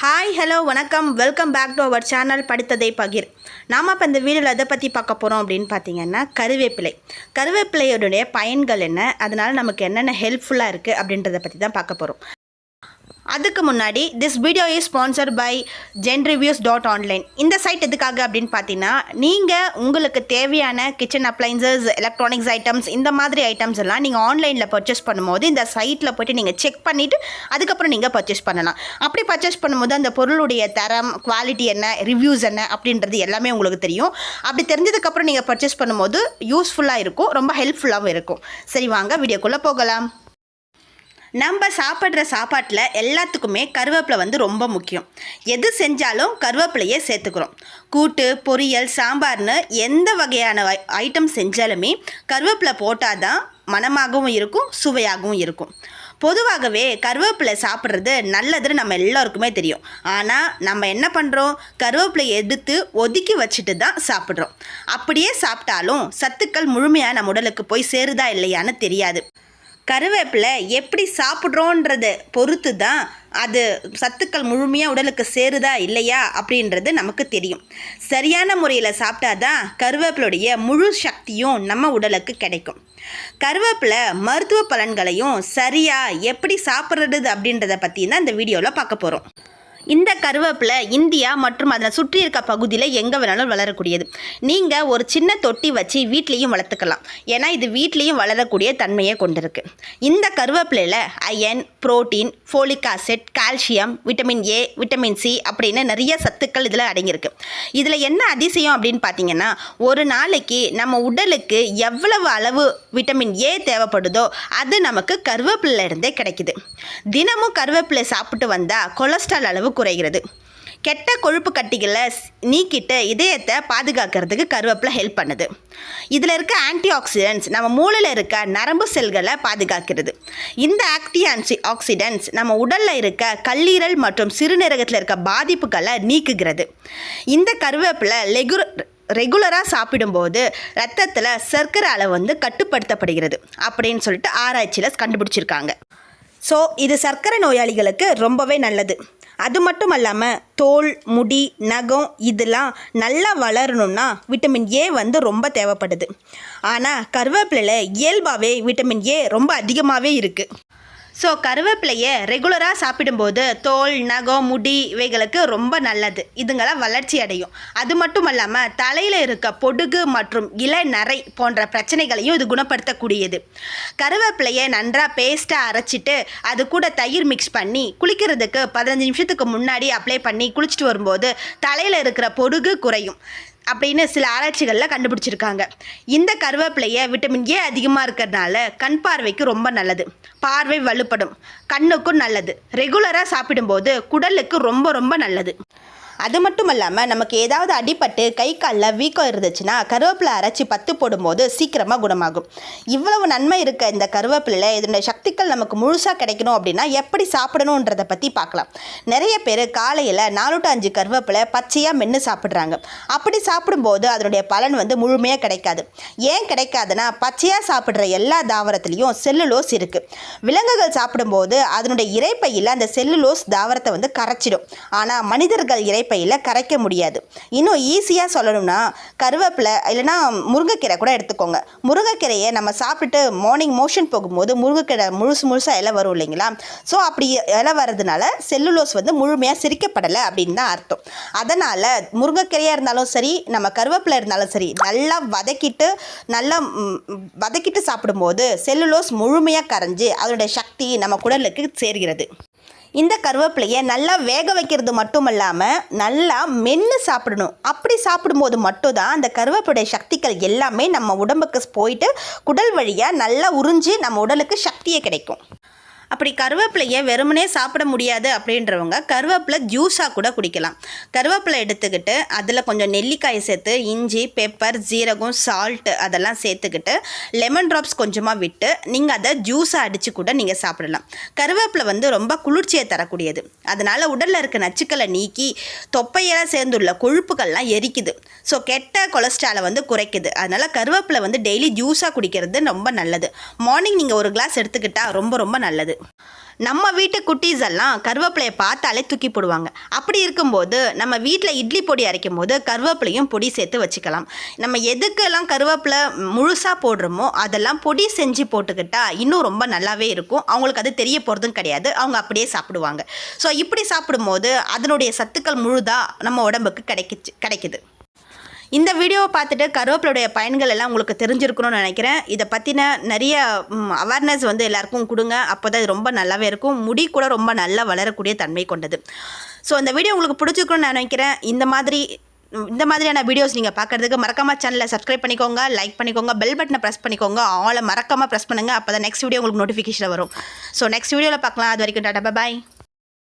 Hi hello வணக்கம். Welcome back to our channel படித்ததை பகிர். நாம் இப்போ இந்த வீடியோவில் எதை பற்றி பார்க்க போகிறோம் அப்படின்னு பார்த்தீங்கன்னா கருவேப்பிலை. கருவேப்பிலையோடைய பயன்கள் என்ன? அதனால் நமக்கு என்னென்ன ஹெல்ப்ஃபுல்லாக இருக்குது அப்படின்றத பற்றி தான் பார்க்க போகிறோம் அதுக்கு முன்னாடி this video is sponsor by Gen Reviews dot online இந்த சைட் எதுக்காக அப்படின்னு பார்த்தீங்கன்னா நீங்கள் உங்களுக்கு தேவையான கிச்சன் அப்ளைன்சஸ் எலக்ட்ரானிக்ஸ் ஐட்டம்ஸ் இந்த மாதிரி ஐட்டம்ஸ் எல்லாம் நீங்கள் ஆன்லைனில் பர்ச்சேஸ் பண்ணும்போது இந்த சைட்டில் போய்ட்டு நீங்கள் செக் பண்ணிவிட்டு அதுக்கப்புறம் நீங்கள் பர்ச்சேஸ் பண்ணலாம். அப்படி பர்ச்சேஸ் பண்ணும்போது அந்த பொருளுடைய தரம் குவாலிட்டி என்ன ரிவ்யூஸ் என்ன அப்படின்றது எல்லாமே உங்களுக்கு தெரியும். அப்படி தெரிஞ்சதுக்கப்புறம் நீங்கள் பர்ச்சேஸ் பண்ணும்போது யூஸ்ஃபுல்லாக இருக்கும் ரொம்ப ஹெல்ப்ஃபுல்லாகவும் இருக்கும். சரி வாங்க வீடியோக்குள்ளே போகலாம். நம்ம சாப்பிட்ற சாப்பாட்டில் எல்லாத்துக்குமே கருவேப்பிலை வந்து ரொம்ப முக்கியம். எது செஞ்சாலும் கருவேப்பிலையே சேர்த்துக்கிறோம். கூட்டு பொரியல் சாம்பார்னு எந்த வகையான ஐட்டம் செஞ்சாலுமே கருவேப்பிலை போட்டால் தான் மணமாகவும் இருக்கும் சுவையாகவும் இருக்கும். பொதுவாகவே கருவேப்பிலை சாப்பிட்றது நல்லதுன்னு நம்ம எல்லாருக்குமே தெரியும். ஆனால் நம்ம என்ன பண்ணுறோம் கருவேப்பிலை எடுத்து ஒதுக்கி வச்சுட்டு தான் சாப்பிட்றோம். அப்படியே சாப்பிட்டாலும் சத்துக்கள் முழுமையாக நம்ம உடலுக்கு போய் சேருதா இல்லையான்னு தெரியாது. கருவேப்பிலை எப்படி சாப்பிட்றோன்றத பொறுத்து தான் அது சத்துக்கள் முழுமையாக உடலுக்கு சேருதா இல்லையா அப்படின்றது நமக்கு தெரியும். சரியான முறையில் சாப்பிட்டா தான் கருவேப்பிலுடைய முழு சக்தியும் நம்ம உடலுக்கு கிடைக்கும். கருவேப்பிலை மருத்துவ பலன்களையும் சரியாக எப்படி சாப்பிட்றது அப்படின்றத பற்றி தான் இந்த வீடியோவில் பார்க்க போகிறோம் இந்த கருவேப்பிலை இந்தியா மற்றும் அதனை சுற்றி இருக்க பகுதியில் எங்கே வேணாலும் வளரக்கூடியது. நீங்கள் ஒரு சின்ன தொட்டி வச்சு வீட்லேயும் வளர்த்துக்கலாம். ஏன்னா இது வீட்லேயும் வளரக்கூடிய தன்மையை கொண்டிருக்கு. இந்த கருவேப்பிலையில் iron protein folic acid calcium vitamin A vitamin C அப்படின்னு நிறைய சத்துக்கள் இதில் அடங்கியிருக்கு. இதில் என்ன அதிசயம் அப்படின்னு பார்த்தீங்கன்னா ஒரு நாளைக்கு நம்ம உடலுக்கு எவ்வளவு அளவு விட்டமின் ஏ தேவைப்படுதோ அது நமக்கு கருவேப்பிலையிலேருந்தே கிடைக்குது. தினமும் கருவேப்பிலை சாப்பிட்டு வந்தால் கொலஸ்ட்ரால் அளவு குறைகிறது. கெட்ட கொழுப்பு கட்டிகளை நீக்கிட்டு இதயத்தை பாதுகாக்கிறதுக்கு கருவேப்பிலை ஹெல்ப் பண்ணுது. இதில் இருக்க ஆன்டி ஆக்சிடென்ட்ஸ் நம்ம மூளையில் இருக்க நரம்பு செல்களை பாதுகாக்கிறது. இந்த ஆக்டி ஆன்டி ஆக்சிடென்ட்ஸ் நம்ம உடலில் இருக்க கல்லீரல் மற்றும் சிறுநீரகத்தில் இருக்க பாதிப்புகளை நீக்குகிறது. இந்த கருவேப்பிலை லெகு ரெகுலராக சாப்பிடும்போது ரத்தத்தில் சர்க்கரை அளவு வந்து கட்டுப்படுத்தப்படுகிறது. அப்படின்னு சொல்லிட்டு ஆராய்ச்சியில் கண்டுபிடிச்சிருக்காங்க. ஸோ இது சர்க்கரை நோயாளிகளுக்கு ரொம்பவே நல்லது. அது மட்டும் இல்லாமல் தோல் முடி நகம் இதெல்லாம் நல்லா வளரணும்னா விட்டமின் ஏ வந்து ரொம்ப தேவைப்படுது. ஆனால் கருவேப்பிலையில் இயல்பாகவே விட்டமின் ஏ ரொம்ப அதிகமாகவே இருக்குது ஸோ கருவேப்பிலையை ரெகுலராக சாப்பிடும்போது தோல் நகம் முடி இவைகளுக்கு ரொம்ப நல்லது. இதுங்களாம் வளர்ச்சி அடையும். அது மட்டும் இல்லாமல் தலையில் இருக்க பொடுகு மற்றும் இளநரை போன்ற பிரச்சனைகளையும் இது குணப்படுத்தக்கூடியது. கருவேப்பிலையை நன்றாக பேஸ்ட்டாக அரைச்சிட்டு அது கூட தயிர் மிக்ஸ் பண்ணி குளிக்கிறதுக்கு பதினஞ்சு நிமிஷத்துக்கு முன்னாடி அப்ளை பண்ணி குளிச்சுட்டு வரும்போது தலையில் இருக்கிற பொடுகு குறையும். அப்படின்னு சில ஆராய்ச்சிகளில் கண்டுபிடிச்சிருக்காங்க. இந்த கருவேப்பிலையை விட்டமின் ஏ அதிகமாக இருக்கிறதுனால கண் பார்வைக்கு ரொம்ப நல்லது. பார்வை வலுப்படும். கண்ணுக்கும் நல்லது. ரெகுலராக சாப்பிடும்போது குடலுக்கு ரொம்ப ரொம்ப நல்லது. அது மட்டும் இல்லாமல் நமக்கு ஏதாவது அடிபட்டு கை காலில் வீக்கம் இருந்துச்சுன்னா கருவேப்பிலை அரைச்சி பத்து போடும்போது சீக்கிரமாக குணமாகும். இவ்வளவு நன்மை இருக்க இந்த கருவேப்பிலையில் இதனுடைய சக்திகள் நமக்கு முழுசாக கிடைக்கணும் அப்படின்னா எப்படி சாப்பிடணுன்றதை பற்றி பார்க்கலாம். நிறைய பேர் காலையில் நாலு டு அஞ்சு கருவேப்பிலை பச்சையாக மென்று சாப்பிட்றாங்க. அப்படி சாப்பிடும்போது அதனுடைய பலன் வந்து முழுமையாக கிடைக்காது. ஏன் கிடைக்காதுன்னா பச்சையாக சாப்பிட்ற எல்லா தாவரத்துலேயும் செல்லுலோஸ் இருக்குது விலங்குகள் சாப்பிடும்போது அதனுடைய இறைப்பையில் அந்த செல்லுலோஸ் தாவரத்தை வந்து கரைச்சிடும். ஆனால் மனிதர்கள் இறைப்பையில் கரைக்க முடியாது. இன்னும் ஈஸியாக சொல்லணும்னா கருவேப்பிலை இல்லைன்னா முருங்கைக்கீரை கூட எடுத்துக்கோங்க. முருங்கைக்கீரையை நம்ம சாப்பிட்டுட்டு மார்னிங் மோஷன் போகும்போது முருங்கைக்கீரை முழுசு முழுசாக இலை வரும் இல்லைங்களா? ஸோ அப்படி இலை வர்றதுனால செல்லுலோஸ் வந்து முழுமையாக சிரிக்கப்படலை அப்படின்னு தான் அர்த்தம். அதனால் முருங்கைக்கீரையாக இருந்தாலும் சரி நம்ம கருவேப்பிலை இருந்தாலும் சரி நல்லா வதக்கிட்டு நல்லா வதக்கிட்டு சாப்பிடும்போது செல்லுலோஸ் முழுமையாக கரைஞ்சி அதனுடைய சக்தி நம்ம குடலுக்கு சேர்கிறது. இந்த கருவேப்பிலையை நல்லா வேக வைக்கிறது மட்டும் இல்லாமல் நல்லா மென்று சாப்பிடணும். அப்படி சாப்பிடும்போது மட்டும்தான் அந்த கருவேப்பிலைய சக்திகள் எல்லாமே நம்ம உடம்புக்கு போயிட்டு குடல் வழியாக நல்லா உறிஞ்சி நம்ம உடலுக்கு சக்தியே கிடைக்கும். அப்படி கருவேப்பிலையை வெறுமனே சாப்பிட முடியாது அப்படின்றவங்க கருவேப்பிலை ஜூஸாக கூட குடிக்கலாம். கருவேப்பிலை எடுத்துக்கிட்டு அதில் கொஞ்சம் நெல்லிக்காயை சேர்த்து இஞ்சி பெப்பர் ஜீரகம் சால்ட்டு அதெல்லாம் சேர்த்துக்கிட்டு லெமன் ட்ராப்ஸ் கொஞ்சமாக விட்டு நீங்கள் அதை ஜூஸாக அடித்து கூட நீங்கள் சாப்பிடலாம். கருவேப்பிலை வந்து ரொம்ப குளிர்ச்சியை தரக்கூடியது. அதனால் உடலில் இருக்க நச்சுக்களை நீக்கி தொப்பையெல்லாம் சேர்ந்துள்ள கொழுப்புகள்லாம் எரிக்குது. ஸோ கெட்ட கொலஸ்ட்ராலை வந்து குறைக்குது. அதனால் கருவேப்பிலை வந்து டெய்லி ஜூஸாக குடிக்கிறது ரொம்ப நல்லது. மார்னிங் நீங்கள் ஒரு கிளாஸ் எடுத்துக்கிட்டால் ரொம்ப ரொம்ப நல்லது. நம்ம வீட்டு குட்டீஸ் எல்லாம் கருவேப்பிலையை பார்த்தாலே தூக்கி போடுவாங்க. அப்படி இருக்கும்போது நம்ம வீட்டில் இட்லி பொடி அரைக்கும் போது கருவேப்பிலையும் பொடி சேர்த்து வச்சுக்கலாம். நம்ம எதுக்கெல்லாம் கருவேப்பிலை முழுசாக போடுறோமோ அதெல்லாம் பொடி செஞ்சு போட்டுக்கிட்டால் இன்னும் ரொம்ப நல்லாவே இருக்கும். அவங்களுக்கு அது தெரிய போகிறதும் கிடையாது. அவங்க அப்படியே சாப்பிடுவாங்க. ஸோ இப்படி சாப்பிடும்போது அதனுடைய சத்துக்கள் முழுதாக நம்ம உடம்புக்கு கிடைக்கிச்சு கிடைக்குது. இந்த வீடியோவை பார்த்துட்டு கருவேப்பிலுடைய பயன்கள் எல்லாம் உங்களுக்கு தெரிஞ்சிருக்கணும்னு நினைக்கிறேன். இதை பற்றின நிறைய அவேர்னஸ் வந்து எல்லாருக்கும் கொடுங்க. அப்போ தான் இது ரொம்ப நல்லாவே இருக்கும். முடி கூட ரொம்ப நல்லா வளரக்கூடிய தன்மை கொண்டது. ஸோ இந்த வீடியோ உங்களுக்கு பிடிச்சிருக்கணும்னு நான் நினைக்கிறேன். இந்த மாதிரி இந்த மாதிரியான வீடியோஸ் நீங்கள் பார்க்குறதுக்கு மறக்காம சேனலை சப்ஸ்கிரைப் பண்ணிக்கோங்க லைக் பண்ணிக்கோங்க பெல் பட்டனை ப்ரெஸ் பண்ணிக்கோங்க. ஆளை மறக்காமல் ப்ரெஸ் பண்ணுங்கள் அப்போ தான் நெக்ஸ்ட் வீடியோ உங்களுக்கு நோட்டிஃபிகேஷன் வரும். ஸோ நெக்ஸ்ட் வீடியோவில் பார்க்கலாம். அது வரைக்கும் டாடா பாய்